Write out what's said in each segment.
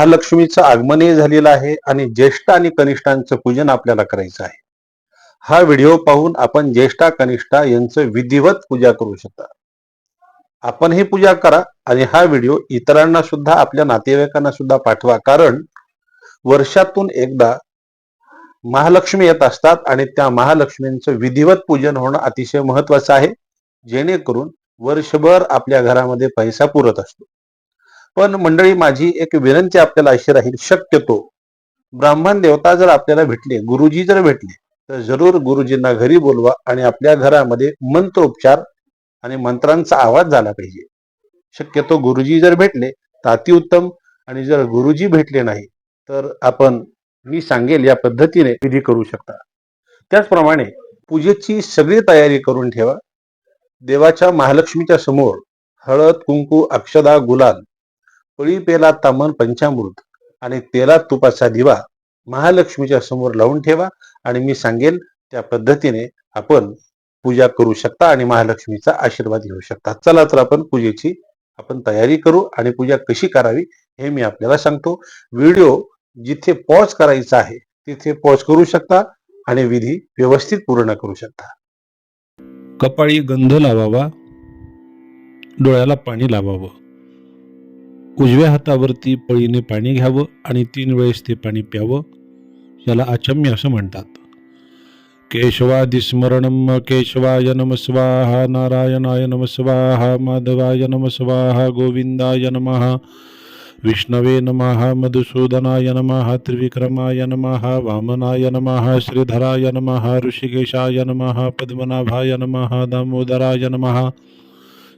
महालक्ष्मीचं आगमनही झालेलं आहे आणि ज्येष्ठ आणि कनिष्ठांचं पूजन आपल्याला करायचं आहे. हा व्हिडिओ पाहून आपण ज्येष्ठा कनिष्ठा यांचं विधिवत पूजा करू शकता. आपण ही पूजा करा आणि हा व्हिडिओ इतरांना सुद्धा आपल्या नातेवाईकांना सुद्धा पाठवा. कारण वर्षातून एकदा महालक्ष्मी येत असतात आणि त्या महालक्ष्मींचं विधिवत पूजन होणं अतिशय महत्वाचं आहे. जेणेकरून वर्षभर आपल्या घरामध्ये पैसा पुरत असतो. पण मंडळी माझी एक विनंती आपल्याला अशी राहील शक्यतो ब्राह्मण देवता जर आपल्याला भेटले गुरुजी जर भेटले तर जरूर गुरुजींना घरी बोलवा आणि आपल्या घरामध्ये मंत्रोपचार आणि मंत्रांचा आवाज झाला पाहिजे. शक्यतो गुरुजी जर भेटले तर अतिउत्तम आणि जर गुरुजी भेटले नाही तर आपण मी सांगेल या पद्धतीने विधी करू शकता. त्याचप्रमाणे पूजेची सगळी तयारी करून ठेवा. देवाच्या महालक्ष्मीच्या समोर हळद कुंकू अक्षदा गुलाल पेला तामन पंचामृत आणि तेलात तुपाचा दिवा महालक्ष्मीच्या समोर लावून ठेवा. आणि मी सांगेल त्या पद्धतीने आपण पूजा करू शकता आणि महालक्ष्मीचा आशीर्वाद घेऊ शकता. चला तर आपण पूजेची आपण तयारी करू आणि पूजा कशी करावी हे मी आपल्याला सांगतो. व्हिडिओ जिथे पॉज करायचा आहे तिथे पॉज करू शकता आणि विधी व्यवस्थित पूर्ण करू शकता. कपाळी गंध लावावा डोळ्याला पाणी लावावं. उजव्या हातावरती पळीने पाणी घ्यावं आणि तीन वेळेस ते पाणी प्यावं याला अचम्य असं म्हणतात. केशवादिस्मरणम केशवाय नम स्वाहा नारायणाय नम स्वाहा माधवाय नम स्वाहा गोविंदाय नम विष्णवे नम मधुसूदनाय नम त्रिविक्रमाय नम वामनाय नम श्रीधराय नम ऋषिकेशाय नम पद्मनाभाय नम दामोदराय नम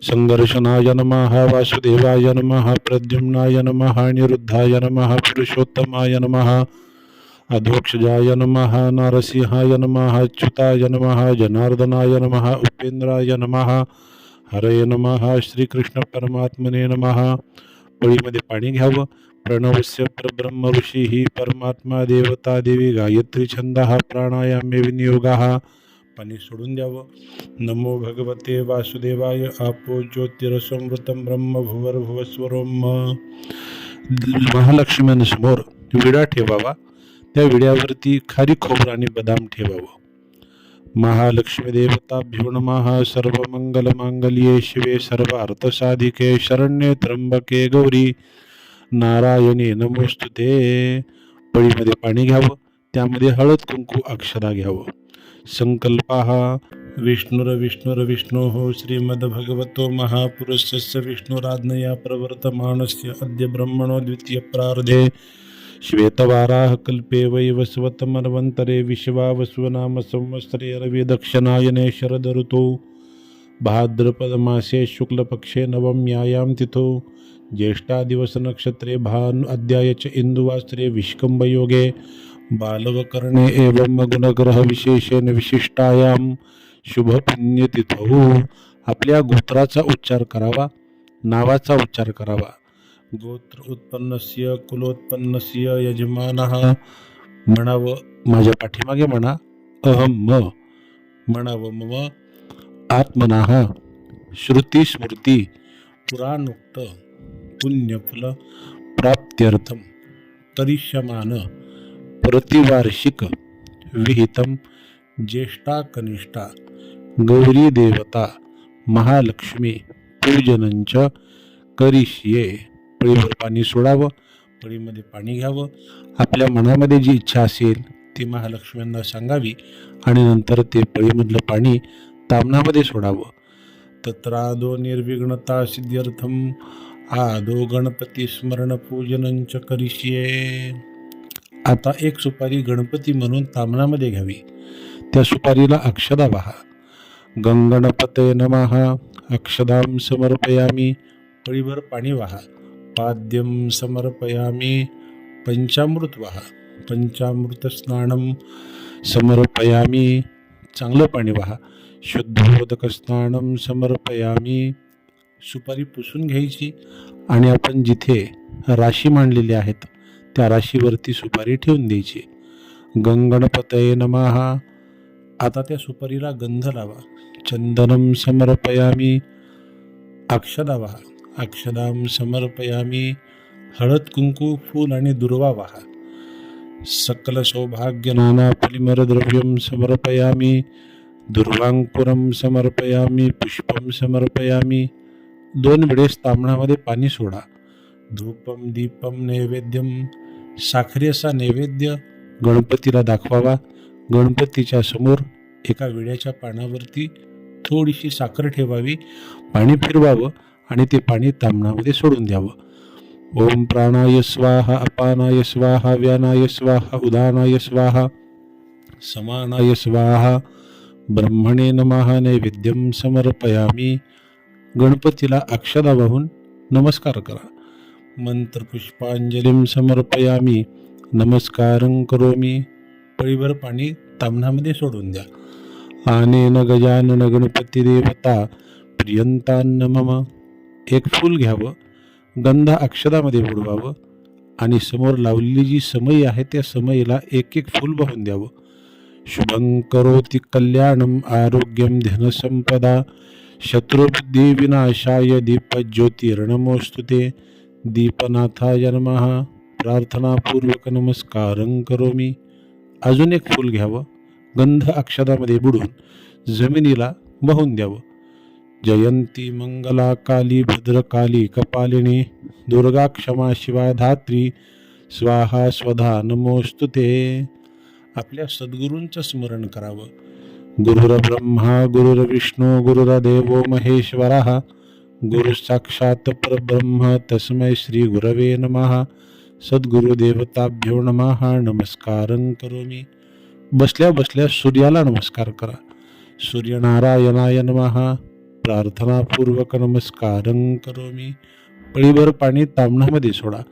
संघर्षणाय नमः वासुदेवाय नमः प्रद्युम्नाय नमः निरुद्धाय नमः पुरुषोत्तमाय नमः अधोक्षजाय नमः नारसिंहाय नमः अच्युताय नमः जनार्दनाय नमः उपेंद्राय नमः हरे नमः श्रीकृष्ण परमात्मने नमः। पळीमध्ये पाणी घ्यावं प्रणवस्य परब्रह्म ऋषी ही परमात्मा देवता देवी गायत्री छंद हा प्राणायामे विनियोगाः पाणी सोडून द्यावं नमो भगवते वासुदेवाय आपो ज्योतिरसमृतम ब्रह्म भुवर्भुवस्वरोम महालक्ष्म्यांसमोर विडा ठेवावा त्या विड्यावरती खारी खोबरं आणि बदाम ठेवावं. महालक्ष्मी देवताभ्यो नमः सर्वमंगलमांगल्ये शिवे सर्व अर्थसाधिके शरण्ये त्र्यंबके गौरी। नारायणे नमोस्तुते। पळीमध्ये पाणी घ्यावं त्यामध्ये हळद कुंकू अक्षदा घ्यावं. सङ्कल्पाः विष्णुरविष्णुरविष्णोः श्रीमद्भगवतो महापुरुषस्य विष्णुराज्ञया प्रवर्तमानस्य अद्य ब्रह्मणो द्वितीयप्रार्धे श्वेतवाराः कल्पे वै वसवतमन्वन्तरे विश्वावस्वनाम संवत्सरे रविदक्षिणायने शरदऋतौ। भाद्रपदमासे शुक्लपक्षे नवम्यायां तिथौ। ज्येष्ठादिवसनक्षत्रे भानु अध्याय च इन्दुवास्त्रे विष्कम्भयोगे। बालवकर्णे एवं गुणग्रहविशेषेण विशिष्टायां शुभपुण्यतिथौ. आपल्या गोत्राचा उच्चार करावा नावाचा उच्चार करावा. गोत्र उत्पन्नस्य कुलोत्पन्नस्य यजमानः म्हणावं माझ्या पाठीमागे म्हणा अहम म. म्हणावं मम आत्मनाः श्रुती स्मृती पुराणोक्त पुण्यफल प्राप्त्यर्थम करिष्यमान प्रतिवार्षिक विहितम ज्येष्ठा कनिष्ठा गौरी देवता महालक्ष्मी पूजनंच करिष्ये. पळीवर पाणी सोडावं पळीमध्ये पाणी घ्यावं. आपल्या मनामध्ये जी इच्छा असेल ती महालक्ष्म्यांना सांगावी आणि नंतर ते पळीमधलं पाणी तामणामध्ये सोडावं. तत्रादो निर्विघ्नता सिद्ध्यर्थम आदो गणपती स्मरण पूजनंच करिष्ये. आता एक सुपारी गणपती म्हणून तामणामध्ये घ्यावी. त्या सुपारीला अक्षदा वाहा गंगणपते नमहा अक्षदां समर्पयामी. पळीभर पाणी वाहा. पाद्यं समर्पयामी. पंचामृत वाहा. पंचामृत स्नानम समर्पयामी. चांगलं पाणी वाहा. शुद्धोदक स्नानम समर्पयामी. सुपारी पुसून घ्यायची. आणि आपण जिथे राशी मांडलेली आहेत त्या राशीवरती सुपारी ठेवून द्यायची. गंगणपतये नमः. आता त्या सुपारीला गंध लावा. चंदनं समर्पयामी. अक्षदा वाहा अक्षदां समर्पयामी. हळद कुंकू फूल आणि दुर्वा वाहा सकल सौभाग्य नाना परिमर द्रव्यम समर्पयामी. दुर्वांकुरम समर्पयामी. पुष्पम समर्पयामी. दोन वेळेस तांबणामध्ये पाणी सोडा. धूपम दीपम नैवेद्यम साखरी असा नैवेद्य गणपतीला दाखवावा. गणपतीच्या समोर एका विड्याच्या पानावरती थोडीशी साखर ठेवावी पाणी फिरवावं आणि ते पाणी तांबणामध्ये सोडून द्यावं. ओम प्राणाय स्वाहा अपानाय स्वाहा व्यानाय स्वाहा उदानाय स्वाहा समानाय स्वाहा ब्रह्मणे नमहा नैवेद्यम समर्पयामी. गणपतीला अक्षदा वाहून नमस्कार करा. मंत्रपुष्पांजलीं समर्पयामी. नमस्कारं करोमी. पळीभर पाणी तामणामध्ये सोडून द्या. आनेन गजानन गणपती देवता प्रियंतान्न मम. एक फूल घ्यावं गंध अक्षदामध्ये बुडवावं आणि समोर लावलेली जी समय आहे त्या समईला एक एक फूल वाहून द्यावं. शुभं करोति कल्याणम आरोग्यम धनसंपदा शत्रुबुद्धी विनाशाय दीपज्योतिर्नमोस्तु ते. दीपनाथाय नम। प्रार्थनापूर्वक नमस्कारं करोमी। अजून एक फूल घ्यावं। गंध अक्षदामध्ये बुडून जमिनीला वाहून द्यावं. जयंती मंगला काली भद्रकाली कपालिनी दुर्गा क्षमा शिवा धात्री स्वाहा स्वधा नमोस्तु ते। आपल्या सद्गुरूंचं स्मरण करावं। गुरुर ब्रह्मा गुरुर विष्णू गुरुर देवो महेश्वरा। गुरु साक्षात परब्रह्म। तस्मै श्री गुरवे नमहा सद्गुरुदेवताभ्यो नमहा नमस्कारं करोमी। बसल्या बसल्या सूर्याला नमस्कार करा। सूर्यनारायणाय नमहा प्रार्थनापूर्वक नमस्कारं करोमी। पळीभर पाणी तांबणामध्ये सोडा।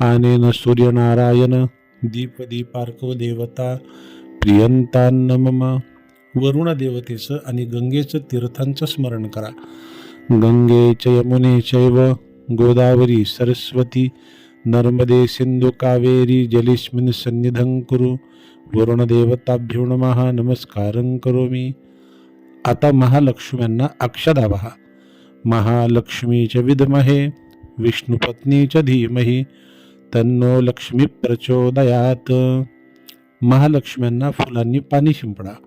आनेन सूर्यनारायण दीप दीपार्कव देवता प्रियंतान्न मम। वरुण देवतेचं आणि गंगेचं तीर्थांचं स्मरण करा। गंगे च यमुने चैव गोदावरी सरस्वती नर्मदे सिंधु कावेरी जलिस्मिन् सन्निधं कुरु। वरुणदेवताभ्यो नमः नमस्कारं करोमी। आता महालक्ष्म्यांना अक्षदा वहा महालक्ष्मीच विद्महे विष्णुपत्नीच धीमहि तन्नो लक्ष्मी प्रचोदयात। महालक्ष्म्यांना फुलांनी पाणी शिंपडा।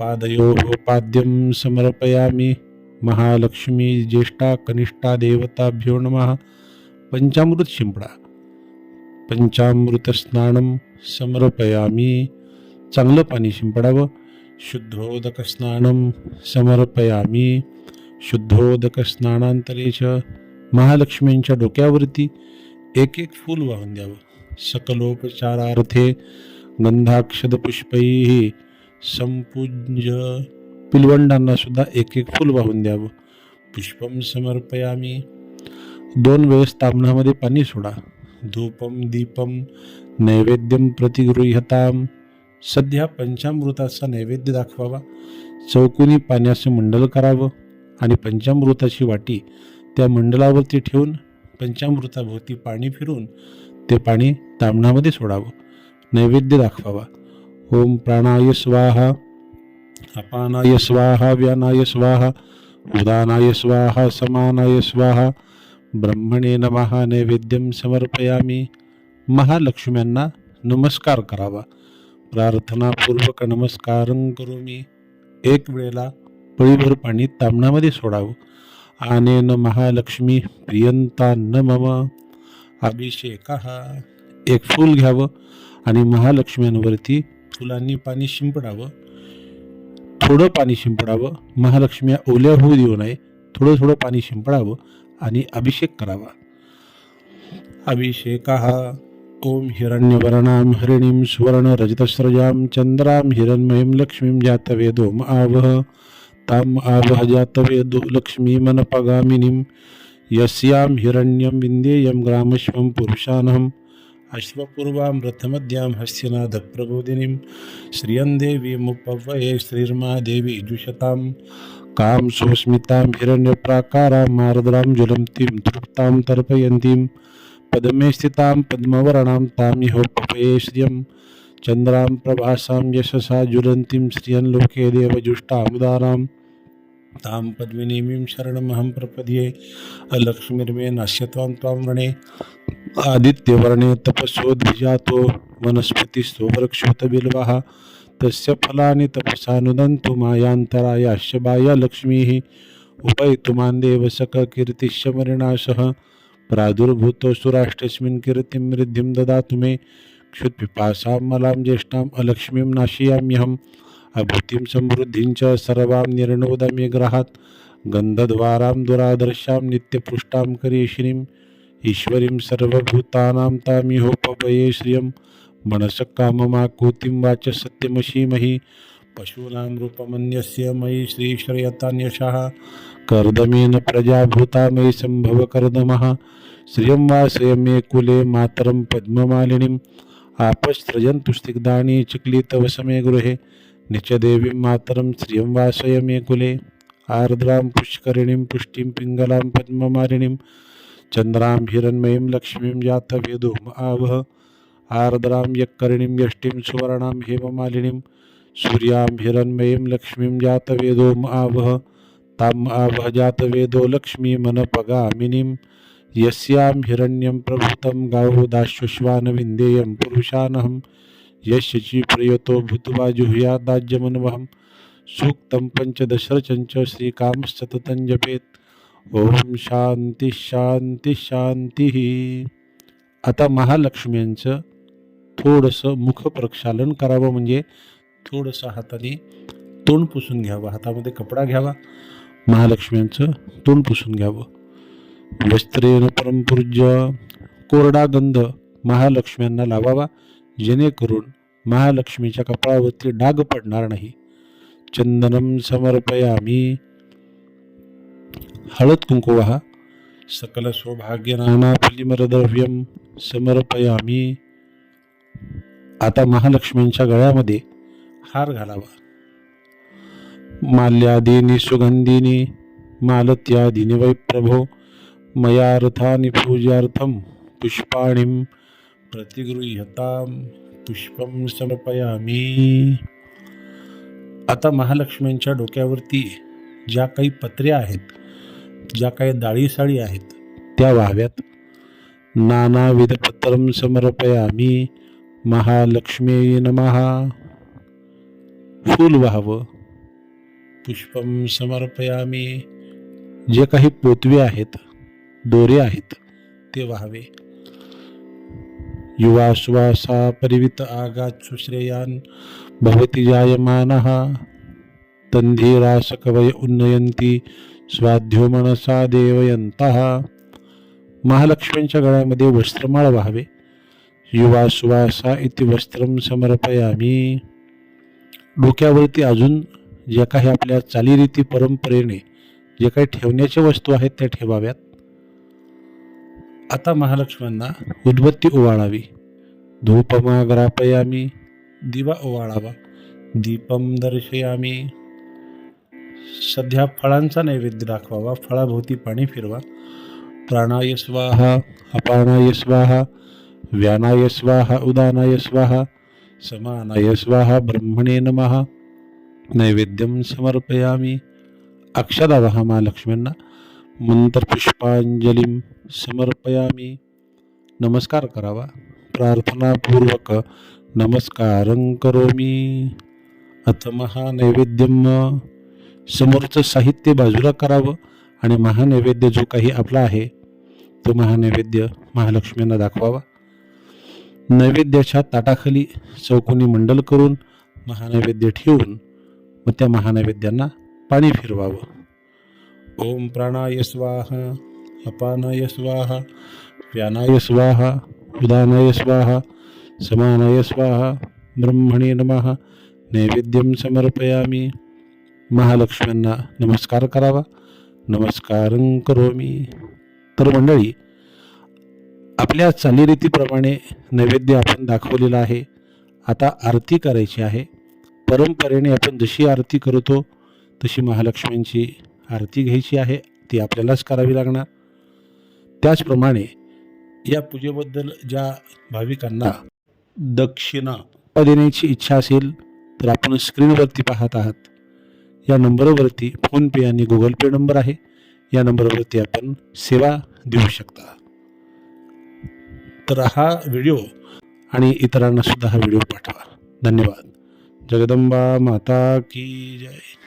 पादयो पाद्यम समर्पयामी। महालक्ष्मी ज्येष्ठा कनिष्ठा देवताभ्यो नमः। पंचामृत शिंपडा। पंचामृत स्नानम समर्पयामी। चांगलं पाणी शिंपडावं। शुद्धोदक स्नानम समर्पयामी। शुद्धोदक स्नानांतरेच महालक्ष्मींच्या डोक्यावरती एक एक फूल वाहून द्यावं। सकलोपचारार्थे गंधाक्षद पुष्पैः संपूज्य पिलवंडांना सुद्धा एक एक फूल वाहून द्यावं. पुष्पम समर्पयामी. दोन वेळेस तांबणामध्ये पाणी सोडा. धूपम दीपम नैवेद्यम प्रतिगृह्यताम. सध्या पंचामृताचा नैवेद्य दाखवावा. चौकोनी पाण्याचं मंडल करावं आणि पंचामृताची वाटी त्या मंडलावरती ठेवून पंचामृताभोवती पाणी फिरून ते पाणी तांबणामध्ये सोडावं. नैवेद्य दाखवावा. ओम प्राणाय स्वाहा. अपानाय स्वाहा व्यानाय स्वाहा उदानाय स्वाहा समानाय स्वाहा ब्रह्मणे नमः नैवेद्यम समर्पयामी। महालक्ष्म्यांना नमस्कार करावा। प्रार्थनापूर्वक नमस्कारं करोमी। एक वेळेला पळीभर पाणी तांबणामध्ये सोडावं। आनेन महालक्ष्मी प्रियंता न मम। अभिषेक। एक फूल घ्यावं आणि महालक्ष्म्यांवरती फुलांनी पाणी शिंपडावं। थोडं पाणी शिंपडावं महालक्ष्मी ओल्या होऊ देऊ नये थोडं थोडं पाणी शिंपडावं आणि अभिषेक करावा. अभिषेक ओम हिरण्यवर्णां हरिणीं सुवर्णरजतस्रजां चन्द्रां हिरण्मयीं लक्ष्मीं जातवेदोम आवह ताम् आवह जातवेदो लक्ष्मीमनपगामिनीं यस्यां हिरण्यं विन्देयं ग्रामश्वं पुरुषानहम् अश्वपूर्वां रथमद्यां हस्यनादप्रबोधिनीं श्रियं देवीमुपवये श्रीर्मा देवी जुषतां कां सुस्मितां हिरण्यप्राकारां मार्द्रां ज्वलन्तीं तृप्तां तर्पयन्तीं पद्मे स्थितां पद्मवर्णां तामिहोपपये श्रियं चन्द्रां प्रभासां यशसा ज्वलन्तीं श्रियं लोके देवजुष्टामुदारां तां पद्मिनीमीं शरणमहं प्रपद्ये अलक्ष्मीर्मे नाश्यत्वां त्वां वणे आदित्यवर्णे तपसोद्भिजातो वनस्पतिस्थो वृक्षोतबिल्वः तस्य फलानि तपसानुदन्तु मायान्तरायाश्च बाया लक्ष्मीः। उपैतुमान् देव सककीर्तिश्च मरिणाशः प्रादुर्भूतो कीर्तिं वृद्धिं ददातु मे। क्षुत्पिपासां मलां ज्येष्ठाम् अलक्ष्मीं नाशयाम्यहम्। अभूतिं समृद्धिं च सर्वां निर्णोदमे ग्रहात गन्धद्वारां दुरादर्शां नित्यपुष्टां करीशिनीम् ईश्वरीं सर्वभूतानां तामिहोपभये श्रियं। मनसकाममाकूतिं वाच सत्यमशीमहि। पशूनां रूपमन्यस्य मयि श्रीश्रयतान्यशः। कर्दमेन प्रजाभूता मयि सम्भव कर्दमः श्रियं वासय मे कुले मातरं पद्ममालिनीम्। आपस्रजन्तु स्निग्धानि चिक्लितवसमे गृहे। निचदेवीं मातरं श्रियं वासयमे कुले आर्द्रां पुष्करिणीं पुष्टिं पिङ्गलां पद्ममालिनीं चन्द्रां हिरण्मयीं लक्ष्मीं जातवेदोम आवह आर्द्रां यक्कर्णीं यष्टिं सुवर्णां हेममालिनीं सूर्यां हिरण्मयीं लक्ष्मीं जातवेदोम आवह ताम् आवह जातवेदो लक्ष्मीमनपगामिनीं यस्यां हिरण्यं प्रभूतं गावो दाश्वश्वानविन्देयं पुरुषानहं यशची प्रयतो भूत्वा जुहुयादाज्यमन्वहं सूक्तं पञ्चदशरचञ्च श्रीकामश्चततं जपेत्। ओम शांती शांती शांती आता महालक्ष्म्यांचं थोडंसं मुख प्रक्षालन करावं म्हणजे थोडंसं हाताने तोंड पुसून घ्यावं हातामध्ये कपडा घ्यावा महालक्ष्म्यांचं तोंड पुसून घ्यावं. वस्त्रेन परमपूज्य कोरडा गंध महालक्ष्म्यांना लावावा जेणेकरून महालक्ष्मीच्या कपाळावरती डाग पडणार नाही. चंदनम समर्पयामी. हळद कुंकुवाहा सकल सौभाग्य नाना फलिमरद्रव्यम समर्पयामी. आता महालक्ष्मींच्या गळ्यामध्ये हार घालावा. माल्यादिनी सुगंधिनी मालत्यादिनी वै प्रभो मयार्थानि पूजार्थं पुष्पाणिं प्रतिगृह्यतां पुष्पं समर्पयामी. आता महालक्ष्मींच्या डोक्यावरती ज्या काही पत्र्या आहेत ज्या काही डाळी आहेत त्या व्हाव्यात. नानाविध पत्रम समर्पयामी. महालक्ष्मी नमहा फूल व्हावं. पुष्पम समर्पयामी. जे काही पोतवे आहेत दोरे आहेत ते व्हावे. युवा श्वासा परिवित आगात सुश्रेयान भवती जायमानः। तन्धीरासकवय उन्नयंती स्वाध्यो मनसा देवयंतः महालक्ष्मींच्या गळ्यामध्ये वस्त्रमाळ व्हावे। युवा सुवासा इति वस्त्रम समर्पयामी। डोक्यावरती अजून ज्या काही आपल्या चालीरीती परंपरेने जे काही ठेवण्याच्या वस्तू आहेत त्या ठेवाव्यात. आता महालक्ष्म्यांना उदबत्ती ओवाळावी. धूपमाग्रापयामी दिवा ओवाळावा. दीपम दर्शयामी. सध्या फळांचा नैवेद्य दाखवावा फळाभोवती पाणी फिरवा. प्राणाय स्वाहा अपानाय स्वाहा व्यानाय स्वाहा उदानाय स्वाहा समानाय स्वाहा ब्रह्मणे नमः. नैवेद्यं समर्पयामी. अक्षदा महालक्ष्म्यांना मंत्रपुष्पांजलीं समर्पयामी। नमस्कार करावा। प्रार्थनापूर्वक नमस्कारं करोमी। अथ महानैवेद्यम समोरचं साहित्य बाजूला करावं आणि महानैवेद्य जो काही आपला आहे तो महानैवेद्य महालक्ष्मींना दाखवावा. नैवेद्याच्या ताटाखाली चौकोनी मंडल करून महानैवेद्य ठेवून मग त्या महानैवेद्यांना पाणी फिरवावं. ओम प्राणाय स्वाहा अपानाय स्वाहा व्यानाय स्वाहा उदानाय स्वाहा समानाय स्वाहा ब्रह्मणे नमः नैवेद्यं समर्पयामी। महालक्ष्म्यांना नमस्कार करावा नमस्कारं करोमी। तर मंडळी आपल्या चालीरीतीप्रमाणे नैवेद्य आपण दाखवलेलं आहे. आता आरती करायची आहे. परंपरेने आपण जशी आरती करतो तशी महालक्ष्मींची आरती घ्यायची आहे ती आपल्यालाच करावी लागणार. त्याचप्रमाणे या पूजेबद्दल ज्या भाविकांना दक्षिणा देण्याची इच्छा असेल तर आपण स्क्रीनवरती पाहत आहात. या नंबरवरती फोनपे आणि गुगल पे नंबर आहे. या नंबरवरती आपण सेवा देऊ शकता. तर हा व्हिडिओ आणि इतरांना सुद्धा हा व्हिडिओ पाठवा. धन्यवाद. जगदंबा माता की जय.